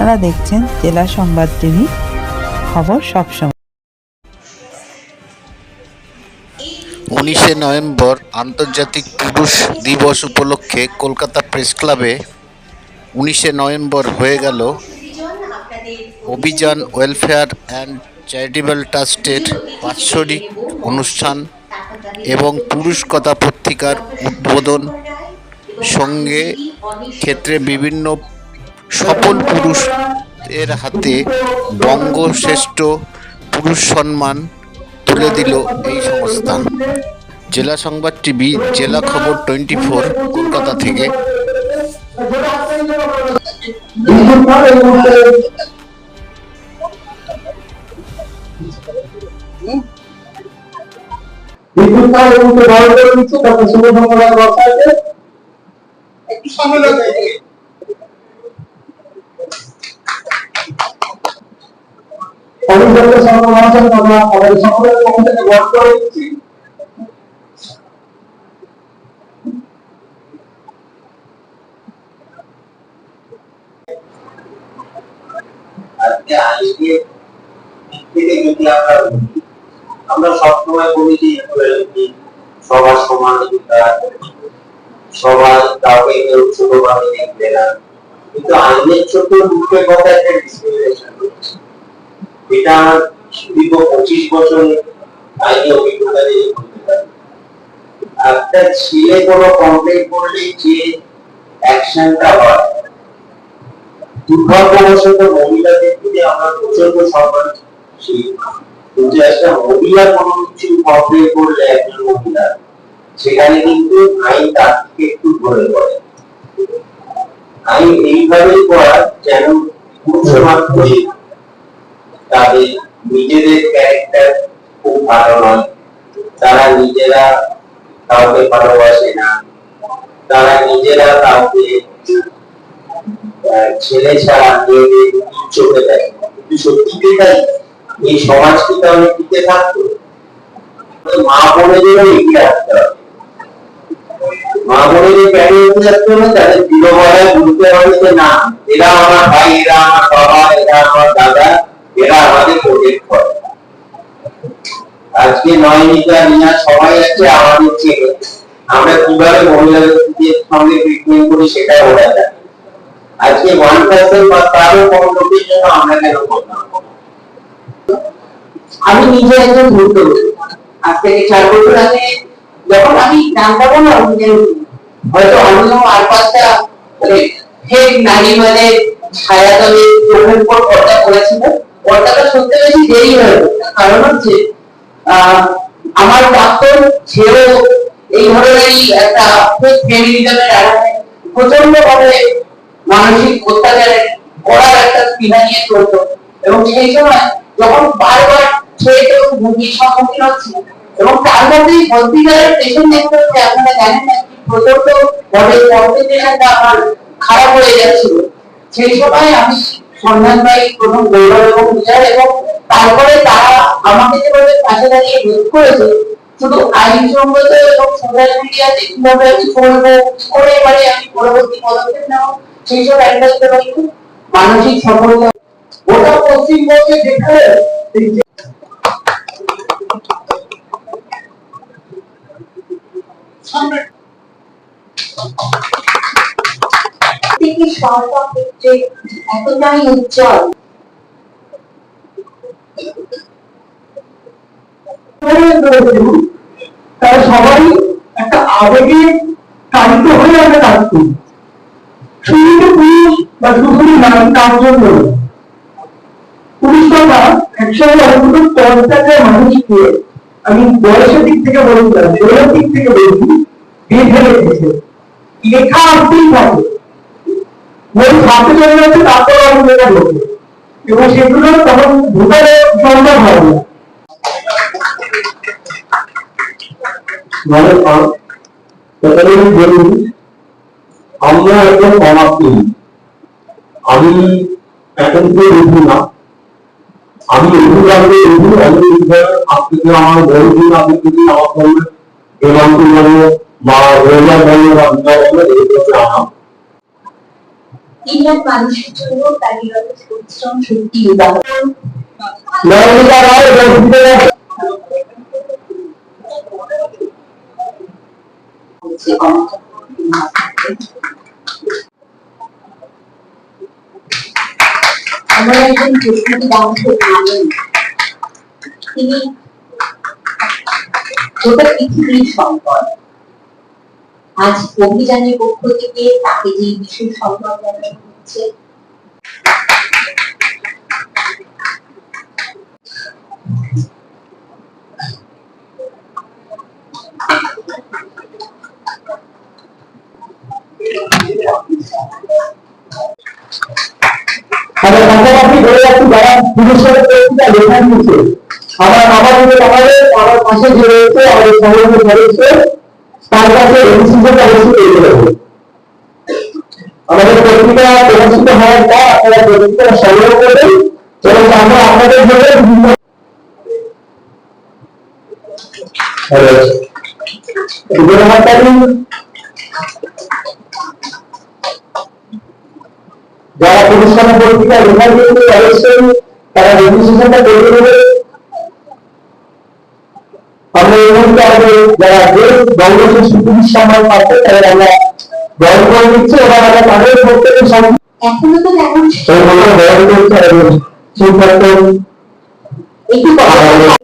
আপনারা দেখছেন জেলা সংবাদ টিভি, খবর সবসময় উনিশে নভেম্বর আন্তর্জাতিক পুরুষ দিবস উপলক্ষে কলকাতা প্রেস ক্লাবে উনিশে নভেম্বর হয়ে গেল অভিযান ওয়েলফেয়ার অ্যান্ড চ্যারিটেবল ট্রাস্টের বাৎসরিক অনুষ্ঠান এবং পুরুষ কথা পত্রিকার উদ্বোধন সঙ্গে ক্ষেত্রে বিভিন্ন সফল পুরুষ এর হাতে বঙ্গশ্রেষ্ঠ পুরুষ সম্মান তুলে দিল এই সংস্থা জেলা সংবাদ টিভি জেলা খবর টোয়েন্টি ফোর কলকাতা থেকে। কাল অভিযোগের সঙ্গে মানুষের কথা আমাদের সকলের পক্ষ থেকে বড় করে যদি আমরা সবসময় বলি সবার সমানতা সবাই কাউকে কেউ ছোট ভাবে দেখবে না। কিন্তু আইনের ছোট মুখের কথা একটা ডিসক্রিমিনেশন এটা দীর্ঘ পঁচিশ বছর আইনি অভিজ্ঞতা দিয়ে একটা ছেলে কোনো কমপ্লেন করলে যে অ্যাকশনটা হয়, দুর্ভাগ্যবশত মহিলাদের প্রতি আমরা প্রচণ্ড সম্মানশীল কিন্তু একটা মহিলা কোনো কিছু কমপ্লেন করলে একজন মহিলা, সেখানে কিন্তু আইন তার থেকে একটু ধরে পড়ে। আইন এইভাবেই করা যেন পুরুষ মাত্রই তাদের নিজেদের ক্যারেক্টার খুব ভালো নয়। তারা নিজেরা কাউকে ভালোবাসে না। তারা নিজেরা কাউকে ছেলে ছাড়া চোখে দেখে কিন্তু সত্যি তাই? এই সমাজ কি তাহলে টিকে থাকতো? মা বোনেদেরও এগিয়ে আসতে হবে মা বোনেদের কেন এগিয়ে আসতে হবে তাদের বিরোধী বলতে হবে যে, না, এরা আমার ভাই, এরা আমার বাবা, এরা আমার দাদা। এরা আমাদের প্রোটেক্ট করে। আজকে নয়নিকা নিয়া সবাই আছে আমাদের চেনে আমরা কীভাবে মহিলাদের সঙ্গে ট্রিটমেন্ট করি সেটা ওরা জানে। আজকে ওয়ান পার্সেন্ট বা তারও কম লোকের জন্য আমরা কেন আমি নিজে একজন ভুক্তভোগী আজ থেকে চার বছর আগে যখন আমি জানতাম না অভিযান হয়তো আমিও আর পাঁচটা মানে ফেক নারী মানে ছায়া দেরি কারণ হচ্ছে আমার এই ধরনেরই একটা প্রচণ্ড ভাবে মানসিক একটা স্পৃহা নিয়ে চলতো। এবং সেই সময় যখন বারবার কেউ ভুগির সম্মুখীন হচ্ছে, এবং তার মধ্যেই সত্যিকারের পেশেন্ট দেখতে হচ্ছে, আপনারা জানেন না কি প্রচণ্ড কনসেন্ট্রেশনটা আমার খারাপ হয়ে যাচ্ছিল। সেই সময় আমি সন্ধান পাই প্রথম গৌরব এবং বিজয় এবং তারপরে তারা আমাকে যেভাবে পাশে দাঁড়িয়ে হেল্প করেছে, শুধু আইনসঙ্গত এবং সোশ্যাল মিডিয়াতে কীভাবে আমি করব কি করে এবারে আমি পরবর্তী পদক্ষেপ নেব, সেই সব অ্যাডভাইস দেওয়া একটু মানসিক সফলতা গোটা পশ্চিমবঙ্গে যেখানে সামনে থেকে সরকার ক্ষেত্রে এতটাই উজ্জ্বল। তারা সবাই একটা আবেগে কারিত হয়ে আমরা কাজ করি। শুধু পুরুষ বা শুধু নারী কাজ জন্য কথা একসময় অন্তত পঞ্চাশের মানুষকে, আমি বয়সের দিক থেকে বলছি না দিক থেকে বলছি, বেঁধে রেখেছে। লেখা আসতেই থাকে তারপর আমি লেখা ঢোকে এবং মানে আমি আমরা একদম সমাপ্তি আমি এখন থেকে রুখি না। আমি রুখি লাগবে রুখি অনেক আপনাকে আমার বড় দিন আপনি যদি আমার সঙ্গে হেমন্ত বলো বা রোজা বলো বা বিজয় বলো এই হচ্ছে আমার ইংল্যান্ড মানুষের জন্য তার পরিশ্রম সত্যি উদাহরণ। আমরা একজন প্রস্তুতি দামকে জানেন তিনি গোটা পৃথিবীর সম্পদ। আজ অভিযানের পক্ষ থেকে তাকে যে বিশেষ সম্মান হচ্ছে। আমার পাশাপাশি আমাদের আমার পাশে যে রয়েছে, আমাদের সংগঠনের সদস্য তার কাছে আমাদের পত্রিকা প্রকাশিত হওয়ার পর আপনারা পত্রিকা সংগ্রহ করবেন আমরা আপনাদের জন্য যারা পুরস্কার পত্রিকা লেখা দিয়েছে অবশ্যই তারা রেজিস্ট্রেশনটা করে দেবে আমরা এই মুহূর্তে যারা দেশ বঙ্গবন্ধু স্বীকৃতি সম্মান পাচ্ছে তাদের আমরা গ্রহণ করে দিচ্ছি এবং আমরা তাদের প্রত্যেকের সঙ্গে এখনও তো তেমন গ্রহণ করতে এবং সিদ্ধান্ত একটু কথা বলা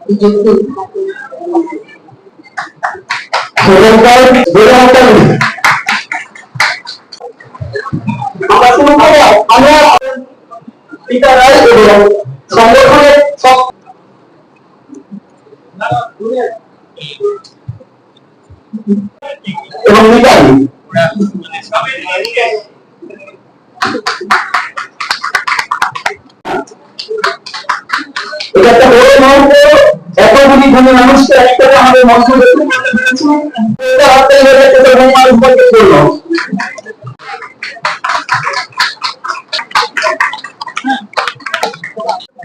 এই যোগ্য উদ্ঘাটন সেখানকার বেড়ে আমরা শুরু করব। আমরা পিতা এবং সংগঠনের এটা একটা বড় মুহূর্ত এতগুলি ধনী মানুষকে একসাথে আমাদের মঞ্চ এটা হাতে ধরে একটা মানুষ বলতে করল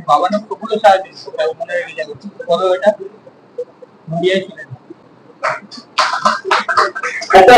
বাবা নাম প্রফুল্ল সাহায্য মনে রেখে যাবে কবে ওটা মিডিয়ায় ছিলেন একটা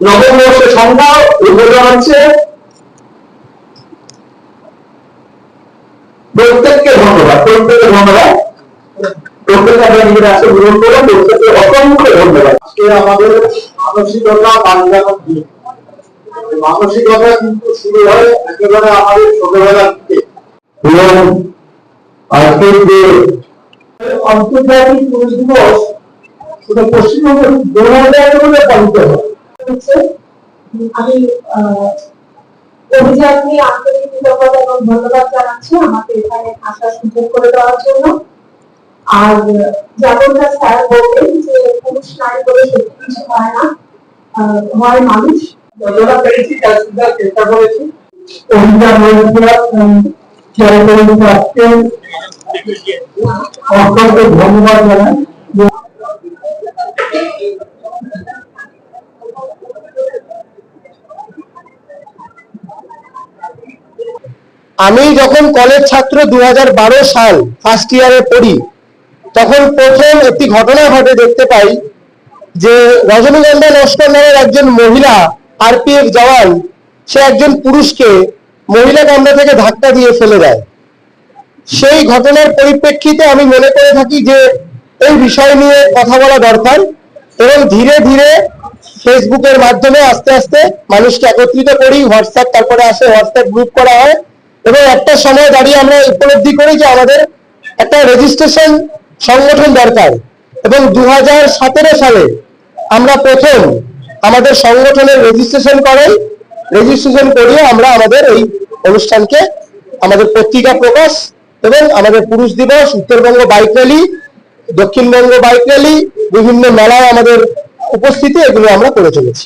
নববর্ষের সংখ্যা উদ্বোধন হচ্ছে প্রত্যেককে ধন্যবাদ প্রত্যেককে ধন্যবাদ। প্রত্যেকে নিজের আসে গ্রহণ প্রত্যেককে অসংখ্য ধন্যবাদ। আজকে আমাদের মানসিকতা দিন। মানসিকতা কিন্তু শুরু হয় একেবারে আমাদের ছোটবেলা থেকে। এবং আজকের যে আন্তর্জাতিক পুরুষ দিবস সেটা পশ্চিমবঙ্গে দু হাজার পালিত হয়। হচ্ছে আমি আহ, অভিযানকে আন্তরিক কৃতজ্ঞতা এবং ধন্যবাদ জানাচ্ছি আমাকে এখানে আসার সুযোগ করে দেওয়ার জন্য। আর যেমনটা স্যার বললেন যে পুরুষ নারী করে সত্যি কিছু হয় না। হয় মানুষ। পেরেছি তার সুবিধা চেষ্টা করেছি। অভিযান অসংখ্য ধন্যবাদ জানাই। আমি যখন কলেজ ছাত্র দু হাজার বারো সাল ফার্স্ট ইয়ারে পড়ি, তখন প্রথম একটি ঘটনা ঘটে দেখতে পাই যে রজনীগন্ধা লস্কর নামের একজন মহিলা আরপিএফ জওয়ান, সে একজন পুরুষকে মহিলা কামরা থেকে ধাক্কা দিয়ে ফেলে দেয়। সেই ঘটনার পরিপ্রেক্ষিতে আমি মনে করে থাকি যে এই বিষয় নিয়ে কথা বলা দরকার এবং ধীরে ধীরে ফেসবুকের মাধ্যমে আস্তে আস্তে মানুষকে একত্রিত করি হোয়াটসঅ্যাপ তারপরে আসে হোয়াটসঅ্যাপ গ্রুপ করা হয়। এবং একটা সময় দাঁড়িয়ে আমরা উপলব্ধি করি যে আমাদের একটা রেজিস্ট্রেশন সংগঠন দরকার। এবং দু হাজার সতেরো সালে আমরা প্রথম আমাদের সংগঠনের রেজিস্ট্রেশন করাই। রেজিস্ট্রেশন করিয়ে আমরা আমাদের এই অনুষ্ঠানকে, আমাদের পত্রিকা প্রকাশ এবং আমাদের পুরুষ দিবস, Uttarbanga bike rally Dakshinbanga bike rally বিভিন্ন মেলায় আমাদের উপস্থিতি, এগুলো আমরা করে চলেছি।